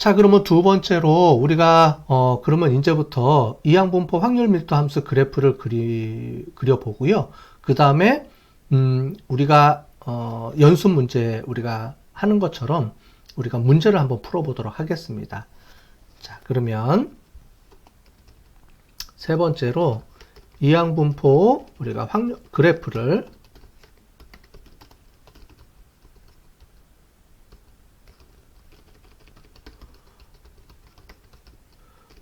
자, 그러면 두 번째로 우리가 어 그러면 이제부터 이항분포 확률 밀도 함수 그래프를 그리 그려 보고요. 그 다음에 음 우리가 어 연습 문제 우리가 하는 것처럼 우리가 문제를 한번 풀어 보도록 하겠습니다. 자, 그러면 세 번째로 이항분포 우리가 확률 그래프를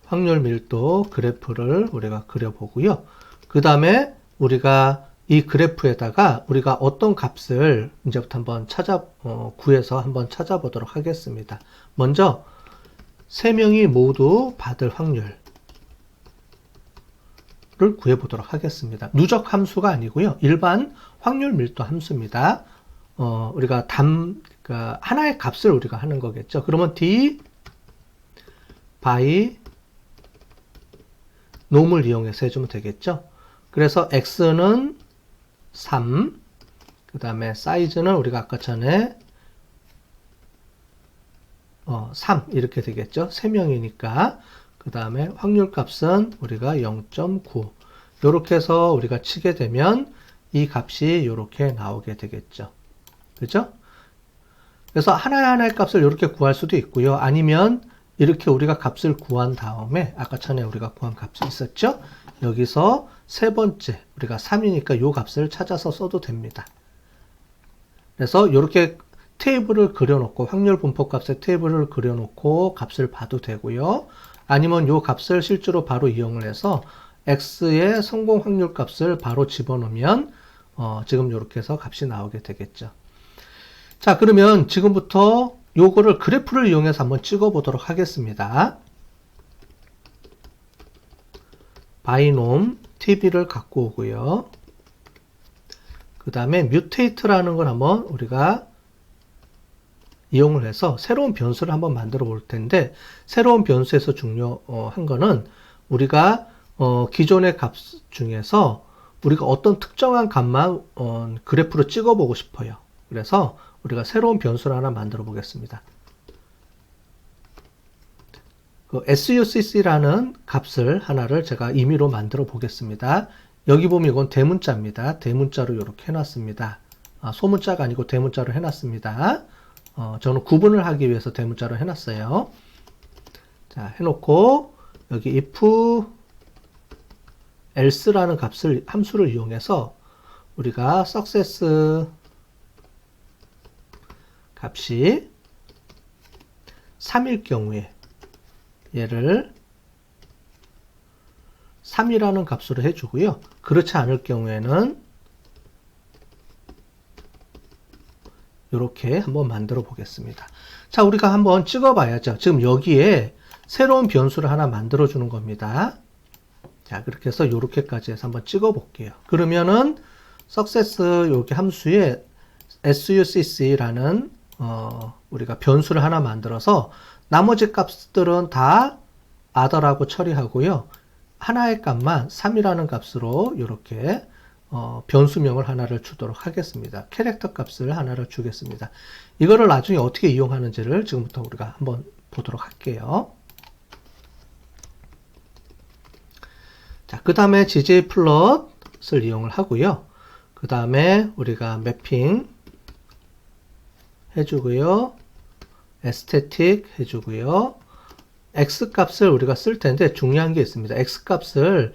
확률 밀도 그래프를 우리가 그려보고요. 그 다음에 우리가 이 그래프에다가 우리가 어떤 값을 이제부터 한번 찾아, 어, 구해서 한번 찾아보도록 하겠습니다. 먼저, 세 명이 모두 받을 확률을 구해보도록 하겠습니다. 누적 함수가 아니고요. 일반 확률 밀도 함수입니다. 어, 우리가 담, 그러니까 하나의 값을 우리가 하는 거겠죠. 그러면 D by 놈을 이용해서 해주면 되겠죠. 그래서 x는 3, 그 다음에 사이즈는 우리가 아까 전에 어, 3 이렇게 되겠죠. 3명이니까 그 다음에 확률 값은 우리가 0.9 이렇게 해서 우리가 치게 되면 이 값이 이렇게 나오게 되겠죠. 그죠? 그래서 하나하나의 값을 이렇게 구할 수도 있고요. 아니면 이렇게 우리가 값을 구한 다음에 아까 전에 우리가 구한 값이 있었죠? 여기서 세 번째 우리가 3이니까 요 값을 찾아서 써도 됩니다. 그래서 이렇게 테이블을 그려놓고 확률 분포 값의 테이블을 그려놓고 값을 봐도 되고요. 아니면 요 값을 실제로 바로 이용을 해서 x의 성공 확률 값을 바로 집어넣으면 어, 지금 이렇게 해서 값이 나오게 되겠죠. 자 그러면 지금부터 요거를 그래프를 이용해서 한번 찍어 보도록 하겠습니다. 바이놈 TV를 갖고 오고요. 그 다음에 뮤테이트라는 걸 한번 우리가 이용을 해서 새로운 변수를 한번 만들어 볼 텐데 새로운 변수에서 중요한 거는 우리가 어 기존의 값 중에서 우리가 어떤 특정한 값만 어 그래프로 찍어 보고 싶어요. 그래서 우리가 새로운 변수를 하나 만들어 보겠습니다. 그 succ라는 값을 하나를 제가 임의로 만들어 보겠습니다. 여기 보면 이건 대문자입니다. 대문자로 이렇게 해놨습니다. 아, 소문자가 아니고 대문자로 해놨습니다. 어, 저는 구분을 하기 위해서 대문자로 해놨어요. 자, 해놓고 여기 if else라는 값을 함수를 이용해서 우리가 success 값이 3일 경우에 얘를 3이라는 값으로 해주고요. 그렇지 않을 경우에는 이렇게 한번 만들어 보겠습니다. 자, 우리가 한번 찍어 봐야죠. 지금 여기에 새로운 변수를 하나 만들어 주는 겁니다. 자, 그렇게 해서 이렇게까지 해서 한번 찍어 볼게요. 그러면은 success 여기 함수에 succ라는 어, 우리가 변수를 하나 만들어서 나머지 값들은 다 아더라고 처리하고요. 하나의 값만 3이라는 값으로 이렇게 어, 변수명을 하나를 주도록 하겠습니다. 캐릭터 값을 하나를 주겠습니다. 이거를 나중에 어떻게 이용하는지를 지금부터 우리가 한번 보도록 할게요. 자, 그 다음에 GJ 플롯을 이용을 하고요. 그 다음에 우리가 매핑 해주고요. 에스테틱 해주고요. x 값을 우리가 쓸 텐데 중요한 게 있습니다. x 값을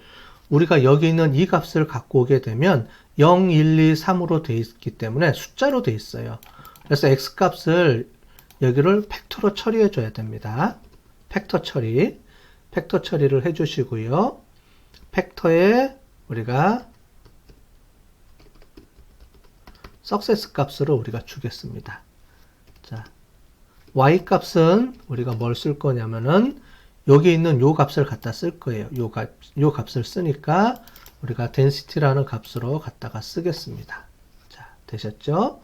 우리가 여기 있는 이 값을 갖고 오게 되면 0, 1, 2, 3으로 되어 있기 때문에 숫자로 되어 있어요. 그래서 x 값을 여기를 팩터로 처리해 줘야 됩니다. 팩터 처리. 팩터 처리를 해 주시고요. 팩터에 우리가 석세스 값으로 우리가 주겠습니다. 자, y 값은 우리가 뭘 쓸 거냐면은 여기 있는 요 값을 갖다 쓸 거예요. 요 값, 요 값을 쓰니까 우리가 density라는 값으로 갖다가 쓰겠습니다. 자, 되셨죠?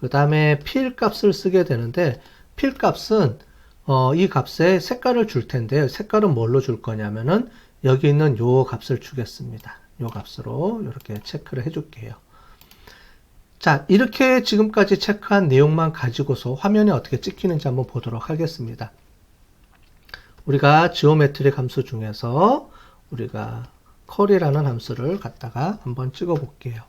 그 다음에 필 값을 쓰게 되는데 필 값은 어, 이 값에 색깔을 줄 텐데 색깔은 뭘로 줄 거냐면은 여기 있는 요 값을 주겠습니다. 요 값으로 이렇게 체크를 해줄게요. 자, 이렇게 지금까지 체크한 내용만 가지고서 화면에 어떻게 찍히는지 한번 보도록 하겠습니다. 우리가 지오메트릭 함수 중에서 우리가 컬이라는 함수를 갖다가 한번 찍어 볼게요.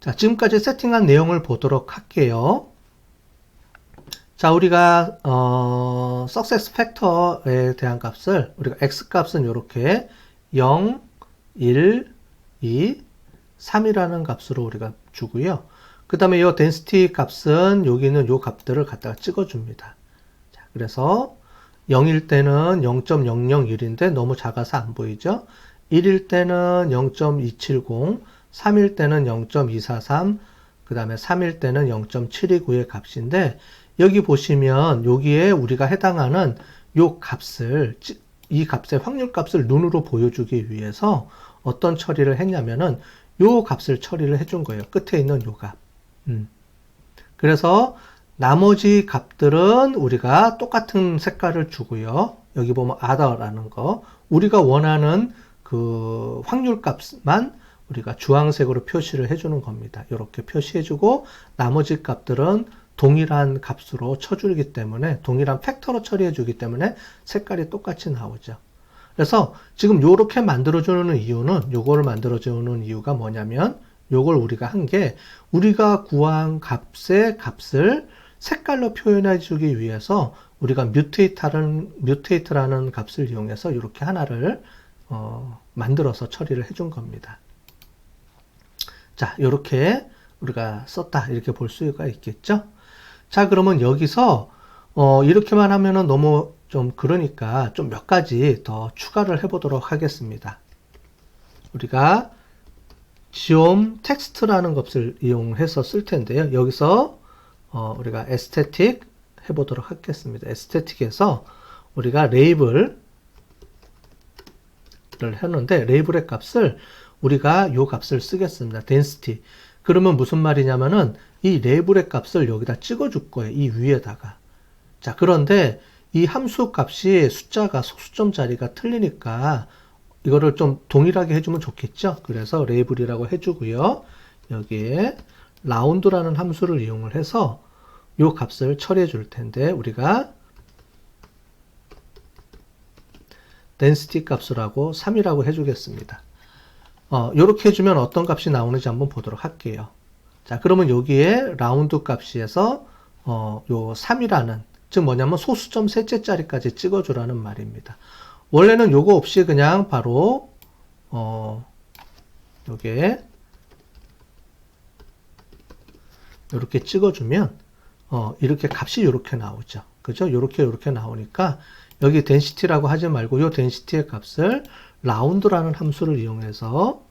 자, 지금까지 세팅한 내용을 보도록 할게요. 자, 우리가 어, success factor에 대한 값을 우리가 x 값은 이렇게 0, 1, 2, 3이라는 값으로 우리가 주고요. 그 다음에 이 density 값은 여기는 이 값들을 갖다가 찍어줍니다. 자, 그래서 0일 때는 0.001인데 너무 작아서 안 보이죠? 1일 때는 0.270, 3일 때는 0.243, 그 다음에 3일 때는 0.729의 값인데 여기 보시면 여기에 우리가 해당하는 요 값을 이 값의 확률 값을 눈으로 보여주기 위해서 어떤 처리를 했냐면은 요 값을 처리를 해준 거예요. 끝에 있는 요 값. 음. 그래서 나머지 값들은 우리가 똑같은 색깔을 주고요. 여기 보면 other라는 거. 우리가 원하는 그 확률 값만 우리가 주황색으로 표시를 해주는 겁니다. 이렇게 표시해주고 나머지 값들은 동일한 값으로 쳐주기 때문에 동일한 팩터로 처리해 주기 때문에 색깔이 똑같이 나오죠. 그래서 지금 이렇게 만들어주는 이유는 요거를 만들어주는 이유가 뭐냐면 요걸 우리가 한 게 우리가 구한 값의 값을 색깔로 표현해 주기 위해서 우리가 뮤테이트라는, 뮤테이트라는 값을 이용해서 이렇게 하나를 어, 만들어서 처리를 해 준 겁니다. 자, 이렇게 우리가 썼다 이렇게 볼 수가 있겠죠. 자, 그러면 여기서 어, 이렇게만 하면은 너무 좀 그러니까 좀 몇 가지 더 추가를 해보도록 하겠습니다. 우리가 지옴 텍스트라는 것을 이용해서 쓸 텐데요. 여기서 어, 우리가 에스테틱 해보도록 하겠습니다. 에스테틱에서 우리가 레이블을 했는데 레이블의 값을 우리가 요 값을 쓰겠습니다. density. 그러면 무슨 말이냐면은 이 레이블의 값을 여기다 찍어줄 거예요. 이 위에다가. 자, 그런데 이 함수 값이 숫자가 속수점 자리가 틀리니까 이거를 좀 동일하게 해주면 좋겠죠. 그래서 레이블이라고 해주고요. 여기에 라운드라는 함수를 이용을 해서 이 값을 처리해 줄 텐데 우리가 density 값이라고 3이라고 해주겠습니다. 어, 이렇게 해주면 어떤 값이 나오는지 한번 보도록 할게요. 자, 그러면 여기에 라운드 값이에서 어, 요 3이라는 즉 뭐냐면 소수점 셋째 자리까지 찍어주라는 말입니다. 원래는 요거 없이 그냥 바로 어 요게 이렇게 찍어주면 어 이렇게 값이 이렇게 나오죠. 그죠? 이렇게 이렇게 나오니까 여기 density라고 하지 말고 요 density의 값을 라운드라는 함수를 이용해서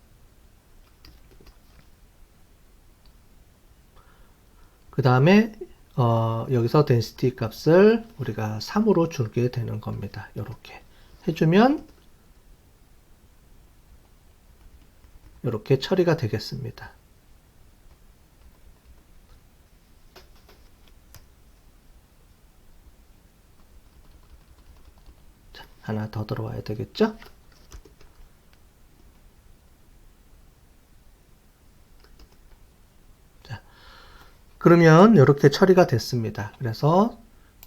그 다음에 어, 여기서 density 값을 우리가 3으로 주게 되는 겁니다. 이렇게 해주면 이렇게 처리가 되겠습니다. 자, 하나 더 들어와야 되겠죠? 그러면 이렇게 처리가 됐습니다. 그래서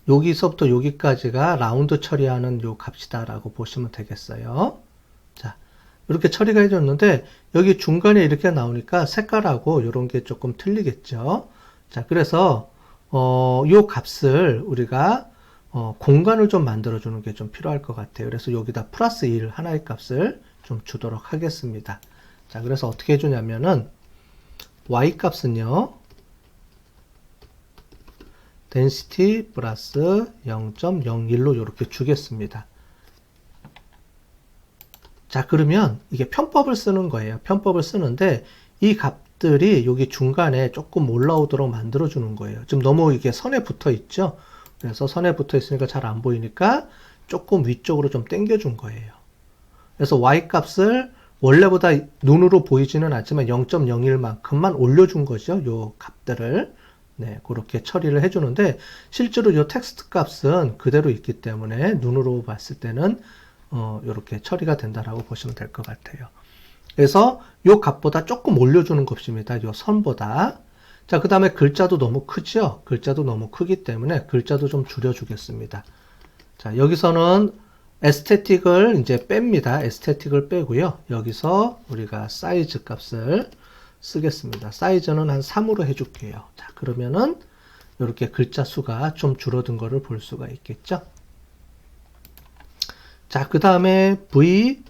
여기서부터 여기까지가 라운드 처리하는 요 값이다라고 보시면 되겠어요. 자, 이렇게 처리가 해줬는데 여기 중간에 이렇게 나오니까 색깔하고 이런 게 조금 틀리겠죠. 자, 그래서 어, 요 값을 우리가 어, 공간을 좀 만들어주는 게 좀 필요할 것 같아요. 그래서 여기다 플러스 1 하나의 값을 좀 주도록 하겠습니다. 자, 그래서 어떻게 해주냐면은 y 값은요. density 플러스 0.01로 이렇게 주겠습니다. 자 그러면 이게 편법을 쓰는 거예요. 편법을 쓰는데 이 값들이 여기 중간에 조금 올라오도록 만들어 주는 거예요. 지금 너무 이게 선에 붙어 있죠. 그래서 선에 붙어 있으니까 잘 안 보이니까 조금 위쪽으로 좀 당겨 준 거예요. 그래서 y 값을 원래보다 눈으로 보이지는 않지만 0.01만큼만 올려준 거죠. 요 값들을. 네, 그렇게 처리를 해주는데 실제로 이 텍스트 값은 그대로 있기 때문에 눈으로 봤을 때는 어, 이렇게 처리가 된다라고 보시면 될 것 같아요. 그래서 이 값보다 조금 올려주는 값입니다. 이 선보다. 자, 그 다음에 글자도 너무 크죠? 글자도 너무 크기 때문에 글자도 좀 줄여주겠습니다. 자, 여기서는 에스테틱을 이제 뺍니다. 에스테틱을 빼고요. 여기서 우리가 사이즈 값을 쓰겠습니다. 사이즈는 한 3으로 해줄게요. 자, 그러면은 이렇게 글자 수가 좀 줄어든 거를 볼 수가 있겠죠? 자, 그 다음에 v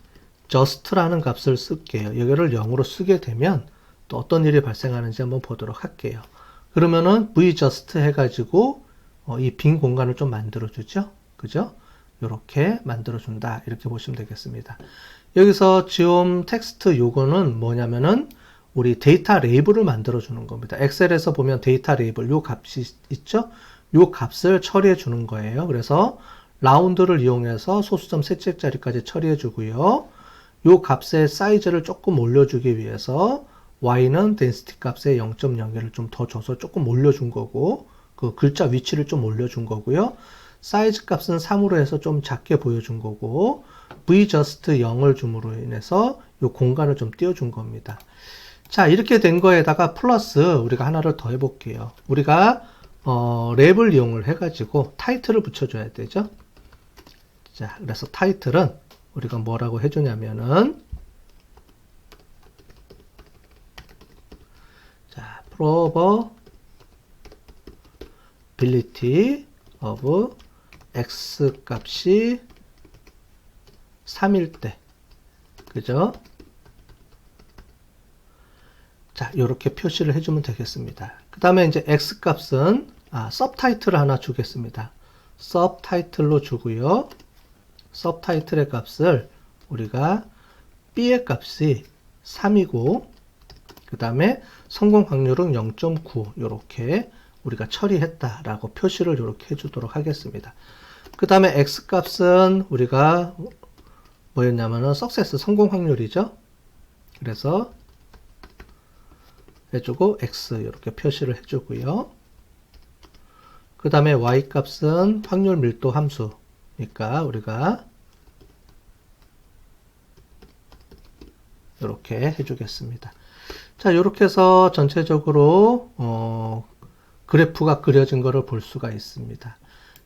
just라는 값을 쓸게요. 여기를 0으로 쓰게 되면 또 어떤 일이 발생하는지 한번 보도록 할게요. 그러면은 v just 해가지고 어, 이 빈 공간을 좀 만들어 주죠. 그죠? 이렇게 만들어 준다. 이렇게 보시면 되겠습니다. 여기서 지금 텍스트 요거는 뭐냐면은 우리 데이터 레이블을 만들어 주는 겁니다. 엑셀에서 보면 데이터 레이블 요 값이 있죠? 요 값을 처리해 주는 거예요. 그래서 라운드를 이용해서 소수점 셋째 자리까지 처리해 주고요. 요 값의 사이즈를 조금 올려주기 위해서 y는 density 값의 0.01을 좀 더 줘서 조금 올려준 거고 그 글자 위치를 좀 올려준 거고요. 사이즈 값은 3으로 해서 좀 작게 보여준 거고 vjust 0을 줌으로 인해서 요 공간을 좀 띄워준 겁니다. 자 이렇게 된 거에다가 플러스 우리가 하나를 더 해볼게요. 우리가 어, 랩을 이용을 해가지고 타이틀을 붙여줘야 되죠. 자 그래서 타이틀은 우리가 뭐라고 해주냐면은 자 probability of x 값이 3일 때 그죠? 자, 이렇게 표시를 해주면 되겠습니다. 그 다음에 이제 x 값은 아, 서브타이틀을 하나 주겠습니다. 서브타이틀로 주고요. 서브타이틀의 값을 우리가 b의 값이 3이고 그 다음에 성공 확률은 0.9 이렇게 우리가 처리했다라고 표시를 이렇게 해주도록 하겠습니다. 그 다음에 x 값은 우리가 뭐였냐면은 석세스 성공 확률이죠. 그래서 해주고 x 이렇게 표시를 해주고요. 그 다음에 y 값은 확률 밀도 함수니까 우리가 이렇게 해주겠습니다. 자, 이렇게 해서 전체적으로 어, 그래프가 그려진 것을 볼 수가 있습니다.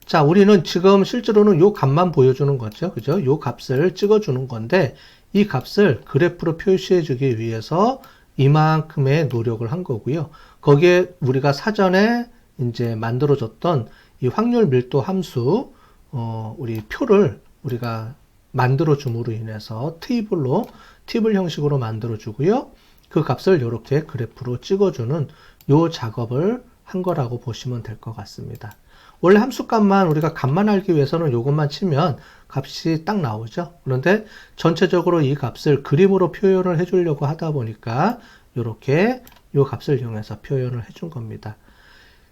자, 우리는 지금 실제로는 요 값만 보여주는 거죠. 그죠? 요 값을 찍어주는 건데, 이 값을 그래프로 표시해 주기 위해서 이만큼의 노력을 한 거고요. 거기에 우리가 사전에 이제 만들어줬던 이 확률 밀도 함수, 어, 우리 표를 우리가 만들어 줌으로 인해서 테이블로, 팁을 형식으로 만들어 주고요. 그 값을 이렇게 그래프로 찍어주는 요 작업을 한 거라고 보시면 될 것 같습니다. 원래 함수값만 우리가 값만 알기 위해서는 이것만 치면 값이 딱 나오죠. 그런데 전체적으로 이 값을 그림으로 표현을 해주려고 하다 보니까 이렇게 이 값을 이용해서 표현을 해준 겁니다.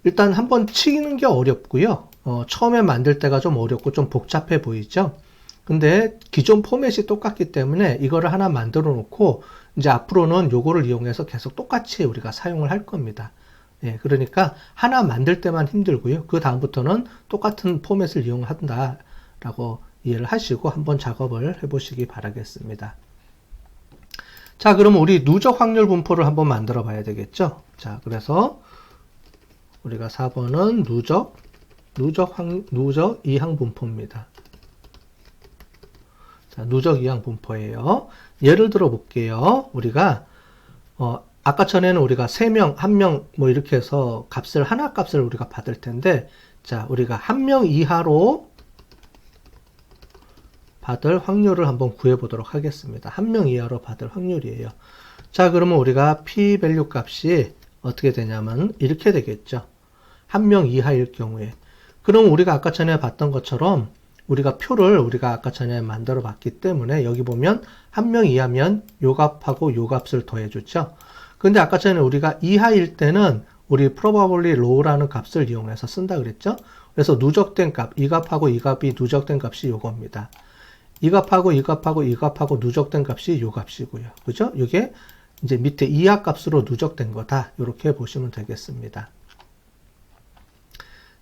일단 한번 치는 게 어렵고요. 어, 처음에 만들 때가 좀 어렵고 좀 복잡해 보이죠. 근데 기존 포맷이 똑같기 때문에 이거를 하나 만들어 놓고 이제 앞으로는 요거를 이용해서 계속 똑같이 우리가 사용을 할 겁니다. 예, 그러니까 하나 만들 때만 힘들고요. 그 다음부터는 똑같은 포맷을 이용한다라고 이해를 하시고 한번 작업을 해보시기 바라겠습니다. 자, 그러면 우리 누적 확률 분포를 한번 만들어 봐야 되겠죠? 자, 그래서 우리가 4번은 누적, 누적 확, 누적 이항 분포입니다. 자, 누적 이항 분포예요. 예를 들어 볼게요. 우리가 어, 아까 전에는 우리가 3명, 1명 뭐 이렇게 해서 값을 하나 값을 우리가 받을 텐데 자, 우리가 1명 이하로 받을 확률을 한번 구해 보도록 하겠습니다. 1명 이하로 받을 확률이에요. 자, 그러면 우리가 p 밸류 값이 어떻게 되냐면 이렇게 되겠죠. 1명 이하일 경우에. 그럼 우리가 아까 전에 봤던 것처럼 우리가 표를 우리가 아까 전에 만들어 봤기 때문에 여기 보면 1명 이하면 요 값하고 요 값을 더해 줬죠. 근데 아까 전에 우리가 이하일 때는 우리 probably low라는 값을 이용해서 쓴다 그랬죠? 그래서 누적된 값, 이 값하고 이 값이 누적된 값이 요겁니다. 이 값하고 이 값하고 이 값하고 누적된 값이 요 값이고요. 그죠? 이게 이제 밑에 이하 값으로 누적된 거다. 이렇게 보시면 되겠습니다.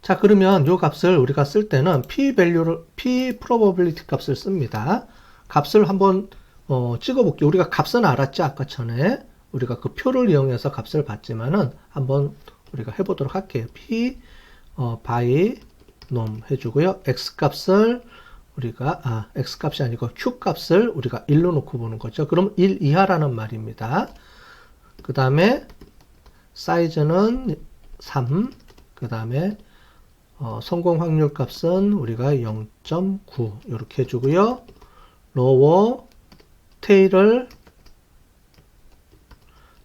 자, 그러면 요 값을 우리가 쓸 때는 p value를 p probability 값을 씁니다. 값을 한번 어, 찍어 볼게요. 우리가 값은 알았죠? 아까 전에. 우리가 그 표를 이용해서 값을 받지만은 한번 우리가 해보도록 할게요. p 어, by 놈 해주고요. x 값을 우리가 아 x 값이 아니고 q 값을 우리가 1로 놓고 보는 거죠. 그럼 1 이하라는 말입니다. 그 다음에 사이즈는 3. 그 다음에 어, 성공 확률 값은 우리가 0.9 이렇게 해주고요. 로워 테일을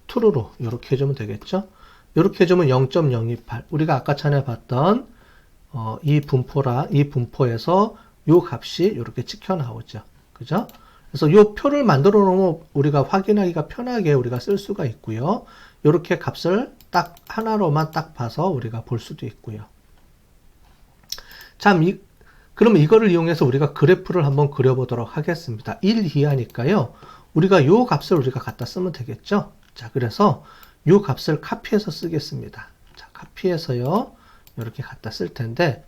true로 이렇게 해주면 되겠죠. 이렇게 해주면 0.028 우리가 아까 전에 봤던 어, 이 분포라 이 분포에서 요 값이 이렇게 찍혀 나오죠. 그죠? 그래서 요 표를 만들어 놓으면 우리가 확인하기가 편하게 우리가 쓸 수가 있고요. 이렇게 값을 딱 하나로만 딱 봐서 우리가 볼 수도 있고요. 참, 이, 그러면 이거를 이용해서 우리가 그래프를 한번 그려보도록 하겠습니다. 1 이하니까요. 우리가 요 값을 우리가 갖다 쓰면 되겠죠. 자, 그래서 요 값을 카피해서 쓰겠습니다. 자, 카피해서요. 이렇게 갖다 쓸 텐데,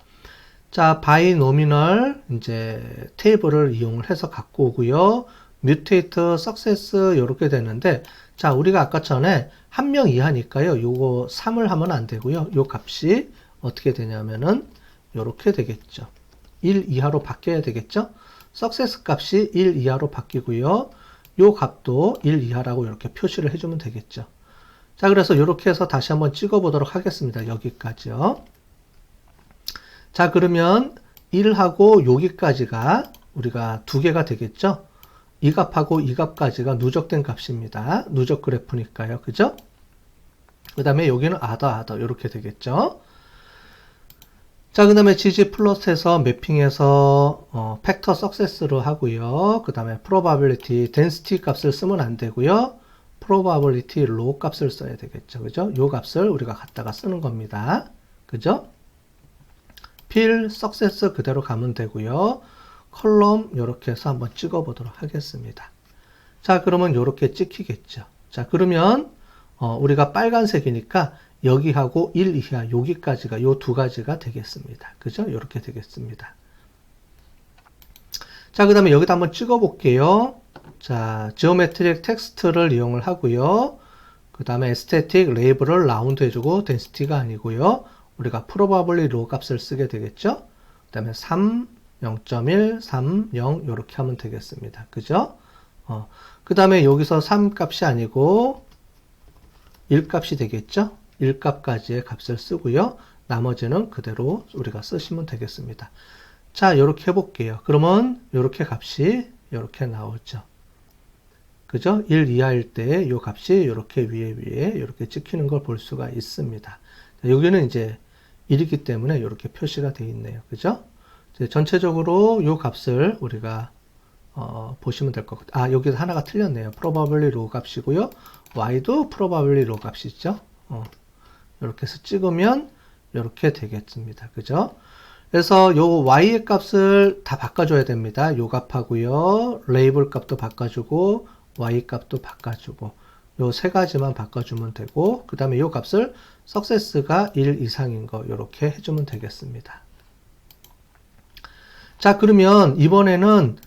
자, 바이노미널 이제 테이블을 이용을 해서 갖고 오고요. 뮤테이트, 석세스 이렇게 되는데, 자, 우리가 아까 전에 한 명 이하니까요. 요거 3을 하면 안 되고요. 요 값이 어떻게 되냐면은 이렇게 되겠죠. 1 이하로 바뀌어야 되겠죠. 석세스 값이 1 이하로 바뀌고요. 요 값도 1 이하라고 이렇게 표시를 해주면 되겠죠. 자, 그래서 이렇게 해서 다시 한번 찍어 보도록 하겠습니다. 여기까지요. 자, 그러면 1하고 여기까지가 우리가 두 개가 되겠죠? 이 값하고 이 값까지가 누적된 값입니다. 누적 그래프니까요. 그죠? 그 다음에 여기는 아더 아더 이렇게 되겠죠? 자, 그 다음에 GG 플러스에서 매핑해서 어, 팩터 석세스로 하고요. 그 다음에 probability, density 값을 쓰면 안 되고요. probability low 값을 써야 되겠죠. 그죠? 요 값을 우리가 갖다가 쓰는 겁니다. 그죠? 필, 석세스 그대로 가면 되고요. 컬럼 이렇게 해서 한번 찍어 보도록 하겠습니다. 자, 그러면 이렇게 찍히겠죠. 자, 그러면 어, 우리가 빨간색이니까 여기하고 1 이하 여기까지가 요 두 가지가 되겠습니다. 그죠? 이렇게 되겠습니다. 자, 그 다음에 여기다 한번 찍어 볼게요. 자, 지오메트릭 텍스트를 이용을 하고요. 그 다음에 에스테틱 레이블을 라운드 해주고 덴시티가 아니고요. 우리가 probably low 값을 쓰게 되겠죠. 그 다음에 3, 0.1, 3, 0 이렇게 하면 되겠습니다. 그죠? 어, 그 다음에 여기서 3 값이 아니고 1 값이 되겠죠? 1 값까지의 값을 쓰고요. 나머지는 그대로 우리가 쓰시면 되겠습니다. 자, 이렇게 해볼게요. 그러면 이렇게 값이 이렇게 나오죠. 그죠? 1 이하일 때 이 값이 이렇게 위에 위에 이렇게 찍히는 걸 볼 수가 있습니다. 여기는 이제 1이기 때문에 이렇게 표시가 되어 있네요. 그죠? 전체적으로 이 값을 우리가 어, 보시면 될 것 같아요. 아, 여기서 하나가 틀렸네요. probably low 값이고요. y도 probably low 값이죠. 어, 이렇게 해서 찍으면 이렇게 되겠습니다. 그죠? 그래서 요 y의 값을 다 바꿔줘야 됩니다. 요 값하고요. 레이블 값도 바꿔주고 y 값도 바꿔주고 요 세 가지만 바꿔주면 되고 그 다음에 요 값을 석세스가 1 이상인 거 이렇게 해주면 되겠습니다. 자 그러면 이번에는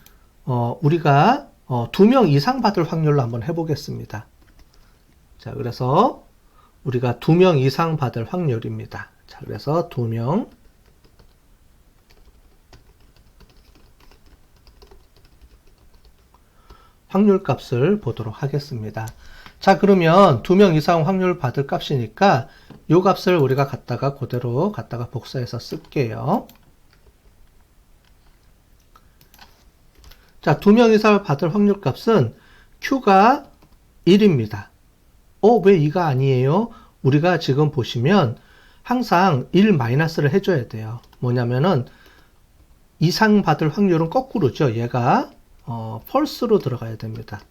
어, 우리가 어, 두 명 이상 받을 확률로 한번 해보겠습니다. 자 그래서 우리가 두 명 이상 받을 확률입니다. 자 그래서 두 명 확률 값을 보도록 하겠습니다. 자 그러면 두 명 이상 확률 받을 값이니까 이 값을 우리가 갖다가 그대로 갖다가 복사해서 쓸게요. 자, 두 명 이상 받을 확률 값은 Q가 1입니다. 어, 왜 2가 아니에요? 우리가 지금 보시면 항상 1 마이너스를 해줘야 돼요. 뭐냐면은 이상 받을 확률은 거꾸로죠. 얘가 어, 펄스로 들어가야 됩니다.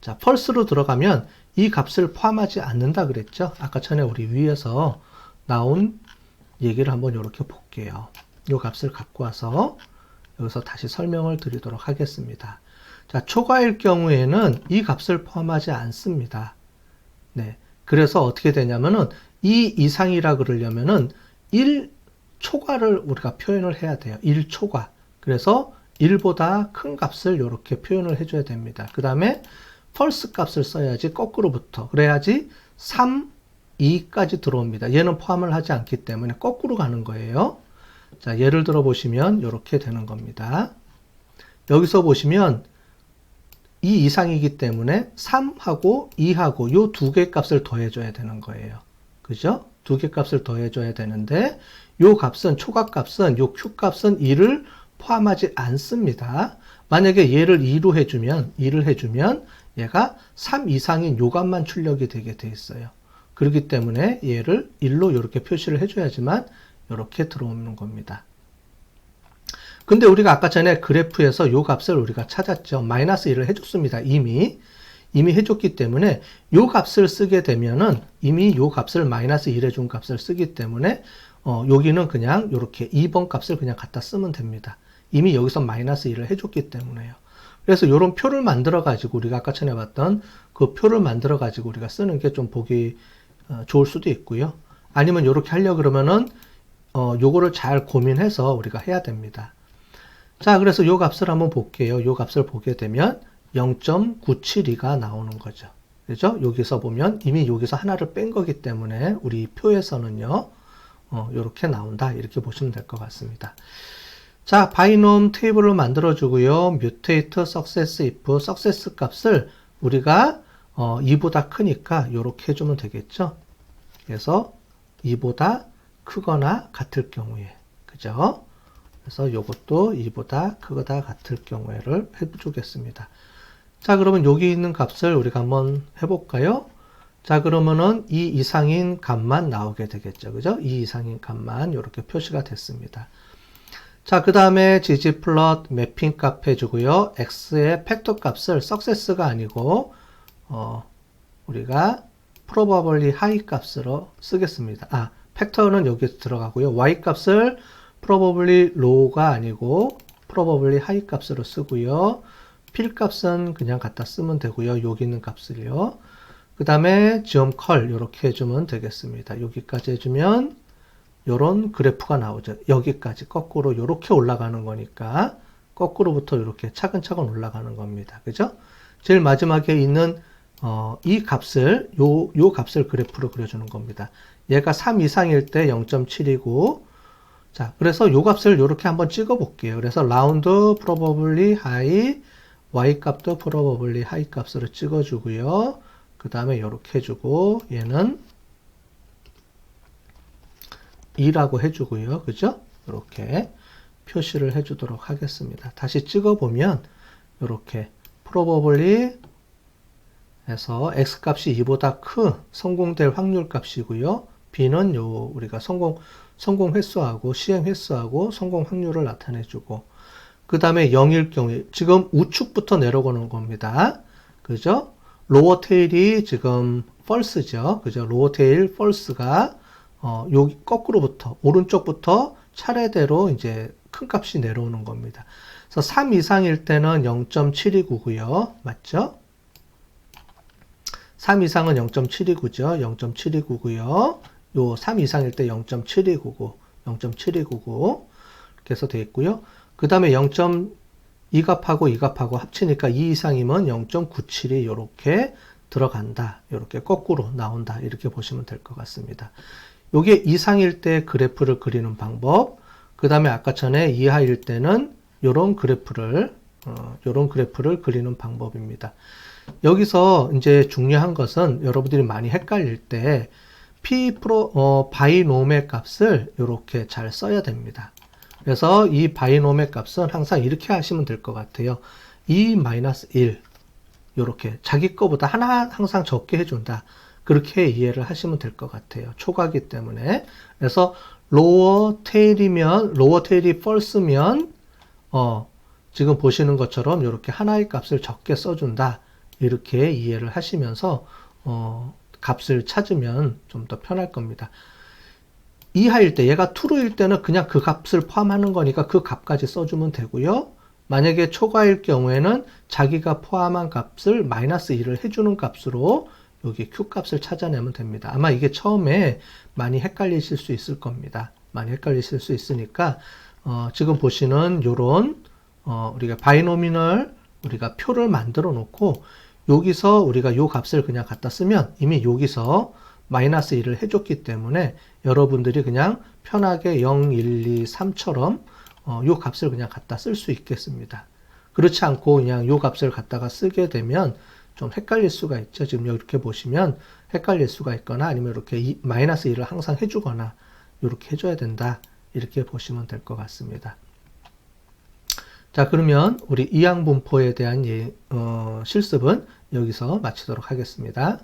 자, 펄스로 들어가면 이 값을 포함하지 않는다 그랬죠? 아까 전에 우리 위에서 나온 얘기를 한번 이렇게 볼게요. 이 값을 갖고 와서 여기서 다시 설명을 드리도록 하겠습니다. 자, 초과일 경우에는 이 값을 포함하지 않습니다. 네. 그래서 어떻게 되냐면은 이 이상이라 그러려면은 1 초과를 우리가 표현을 해야 돼요. 1 초과. 그래서 1보다 큰 값을 이렇게 표현을 해줘야 됩니다. 그 다음에 펄스 값을 써야지 거꾸로부터 그래야지 3, 2까지 들어옵니다. 얘는 포함을 하지 않기 때문에 거꾸로 가는 거예요. 자, 예를 들어 보시면 이렇게 되는 겁니다. 여기서 보시면 2 이상이기 때문에 3하고 2하고 요 두 개 값을 더해줘야 되는 거예요. 그죠? 두 개 값을 더해줘야 되는데 요 값은 초각 값은 요 q 값은 2를 포함하지 않습니다. 만약에 얘를 2로 해주면 2를 해주면 얘가 3 이상인 요 값만 출력이 되게 돼 있어요. 그렇기 때문에 얘를 1로 이렇게 표시를 해줘야지만 이렇게 들어오는 겁니다. 근데 우리가 아까 전에 그래프에서 요 값을 우리가 찾았죠. 마이너스 1을 해줬습니다. 이미. 이미 해줬기 때문에 요 값을 쓰게 되면은 이미 요 값을 마이너스 1 해준 값을 쓰기 때문에 어, 여기는 그냥 이렇게 2번 값을 그냥 갖다 쓰면 됩니다. 이미 여기서 마이너스 1을 해줬기 때문에요. 그래서 이런 표를 만들어 가지고 우리가 아까 전에 봤던 그 표를 만들어 가지고 우리가 쓰는 게 좀 보기 어, 좋을 수도 있고요. 아니면 이렇게 하려 그러면은 어, 요거를 잘 고민해서 우리가 해야 됩니다. 자, 그래서 요 값을 한번 볼게요. 요 값을 보게 되면 0.972가 나오는 거죠. 그죠? 여기서 보면 이미 여기서 하나를 뺀 거기 때문에 우리 표에서는요, 어, 이렇게 나온다. 이렇게 보시면 될 것 같습니다. 자, 바이놈 테이블을 만들어 주고요. 뮤테이트 석세스 if 석세스 값을 우리가 어, 2보다 크니까 이렇게 해주면 되겠죠. 그래서 2보다 크거나 같을 경우에 그죠? 그래서 이것도 2보다 크거나 같을 경우에를 해주겠습니다. 자, 그러면 여기 있는 값을 우리가 한번 해볼까요? 자, 그러면은 2 이상인 값만 나오게 되겠죠. 그죠? 2 이상인 값만 이렇게 표시가 됐습니다. 자, 그 다음에 ggplot 매핑 값 해주고요. x의 팩터 값을 success가 아니고, 어, 우리가 probably high 값으로 쓰겠습니다. 아, 팩터는 여기 들어가고요. y 값을 probably low가 아니고 probably high 값으로 쓰고요. 필 값은 그냥 갖다 쓰면 되고요. 여기 있는 값을요. 그 다음에 지엄 컬 이렇게 해주면 되겠습니다. 여기까지 해주면 이런 그래프가 나오죠. 여기까지 거꾸로 이렇게 올라가는 거니까 거꾸로부터 이렇게 차근차근 올라가는 겁니다. 그죠? 제일 마지막에 있는 어, 이 값을 요, 요 값을 그래프로 그려주는 겁니다. 얘가 3 이상일 때 0.7이고 자 그래서 요 값을 이렇게 한번 찍어 볼게요. 그래서 라운드 probably high y 값도 probably high 값으로 찍어 주고요. 그 다음에 이렇게 해주고 얘는 2라고 해주고요. 그죠? 이렇게 표시를 해주도록 하겠습니다. 다시 찍어보면 이렇게 probably 해서 x 값이 2보다 큰 성공될 확률 값이고요. b는 요 우리가 성공 성공 횟수하고 시행 횟수하고 성공 확률을 나타내주고 그 다음에 0일 경우에 지금 우측부터 내려오는 겁니다. 그죠? 로어 테일이 지금 false죠. 그죠? 로어 테일 false가 어, 여기 거꾸로부터 오른쪽부터 차례대로 이제 큰 값이 내려오는 겁니다. 그래서 3 이상일 때는 0.729고요. 맞죠? 3 이상은 0.729죠. 0.729고요. 요 3 이상일 때 0.7299, 0.7299 이렇게 해서 되어 있고요. 그 다음에 0.2 값하고 2 값하고 합치니까 2 이상이면 0.97이 이렇게 들어간다. 이렇게 거꾸로 나온다. 이렇게 보시면 될 것 같습니다. 요게 이상일 때 그래프를 그리는 방법. 그 다음에 아까 전에 이하일 때는 요런 그래프를 어, 요런 그래프를 그리는 방법입니다. 여기서 이제 중요한 것은 여러분들이 많이 헷갈릴 때 p 프로 어, 바이노의 값을 이렇게 잘 써야 됩니다. 그래서 이 바이노의 값은 항상 이렇게 하시면 될 것 같아요. 2-1 이렇게 자기 거보다 하나 항상 적게 해준다. 그렇게 이해를 하시면 될 것 같아요. 초과기 때문에. 그래서 로어 테일이면 로어 테일이 false면 어, 지금 보시는 것처럼 이렇게 하나의 값을 적게 써준다. 이렇게 이해를 하시면서 어, 값을 찾으면 좀 더 편할 겁니다. 이하일 때 얘가 true일 때는 그냥 그 값을 포함하는 거니까 그 값까지 써주면 되고요. 만약에 초과일 경우에는 자기가 포함한 값을 마이너스 1을 해주는 값으로 여기 q 값을 찾아내면 됩니다. 아마 이게 처음에 많이 헷갈리실 수 있을 겁니다. 많이 헷갈리실 수 있으니까 어, 지금 보시는 요런 어, 우리가 바이노미널 우리가 표를 만들어 놓고 여기서 우리가 요 값을 그냥 갖다 쓰면 이미 여기서 마이너스 1을 해줬기 때문에 여러분들이 그냥 편하게 0, 1, 2, 3처럼 어, 요 값을 그냥 갖다 쓸 수 있겠습니다. 그렇지 않고 그냥 요 값을 갖다가 쓰게 되면 좀 헷갈릴 수가 있죠. 지금 이렇게 보시면 헷갈릴 수가 있거나 아니면 이렇게 이, 마이너스 1을 항상 해주거나 이렇게 해줘야 된다. 이렇게 보시면 될 것 같습니다. 자, 그러면 우리 이항분포에 대한 예, 어, 실습은 여기서 마치도록 하겠습니다.